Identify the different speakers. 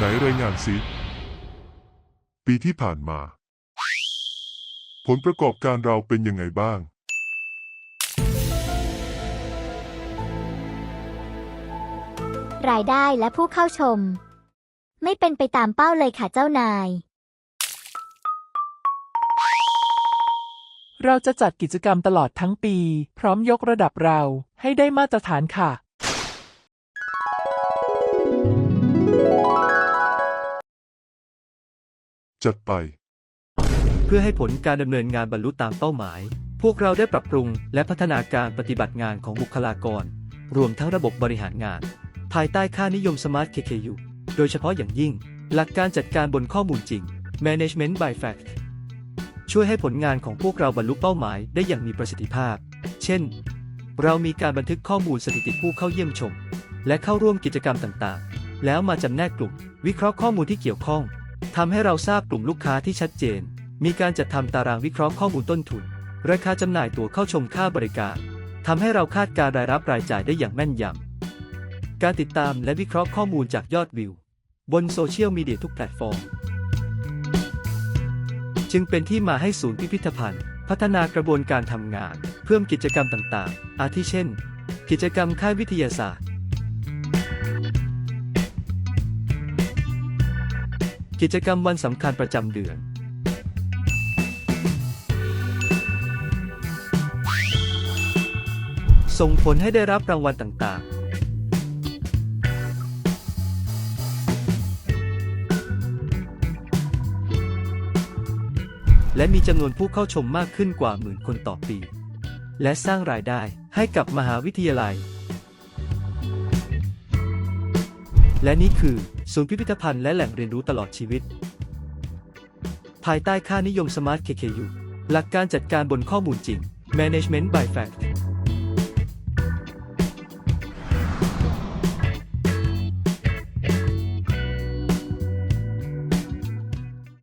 Speaker 1: ไหนรายงานสิปีที่ผ่านมา ผลประกอบการเราเป็นยังไงบ้าง
Speaker 2: รายได้และผู้เข้าชม ไม่เป็นไปตามเป้าเลยค่ะเจ้านาย
Speaker 3: เราจะจัดกิจกรรมตลอดทั้งปี พร้อมยกระดับเราให้ได้มาตรฐานค่ะ
Speaker 1: จัดไป
Speaker 4: เพื่อให้ผลการดำเนินงานบรรลุตามเป้าหมาย พวกเราได้ปรับปรุงและพัฒนาการปฏิบัติงานของบุคลากร รวมทั้งระบบบริหารงาน ภายใต้ค่านิยม Smart KKU โดยเฉพาะอย่างยิ่ง หลักการจัดการบนข้อมูลจริง Management by Fact ช่วยให้ผลงานของพวกเราบรรลุเป้าหมายได้อย่างมีประสิทธิภาพ เช่น เรามีการบันทึกข้อมูลสถิติผู้เข้าเยี่ยมชม และเข้าร่วมกิจกรรมต่างๆ แล้วมาจำแนกกลุ่ม วิเคราะห์ข้อมูลที่เกี่ยวข้อง ทำให้เราทราบกลุ่มลูกค้าที่ชัดเจน มีการจัดทำตารางวิเคราะห์ข้อมูลต้นทุน ราคาจำหน่ายตั๋วเข้าชมค่าบริการทำให้เราคาดการรายรับรายจ่ายได้อย่างแม่นยำ การติดตามและวิเคราะห์ข้อมูลจากยอดวิว บนโซเชียลมีเดียทุกแพลตฟอร์ม จึงเป็นที่มาให้ศูนย์พิพิธภัณฑ์ พัฒนากระบวนการทำงาน เพิ่มกิจกรรมต่างๆ อาทิเช่น กิจกรรมค่ายวิทยาศาสตร์ กิจกรรมวันสำคัญประจำเดือน ส่งผลให้ได้รับรางวัลต่างๆ และมีจำนวนผู้เข้าชมมากขึ้นกว่าหมื่นคนต่อปี และสร้างรายได้ให้กับมหาวิทยาลัย และนี่คือ ศูนย์พิพิธภัณฑ์และแหล่งเรียนรู้ตลอดชีวิต ภายใต้ค่านิยม Smart KKU หลักการจัดการบนข้อมูลจริง Management by Fact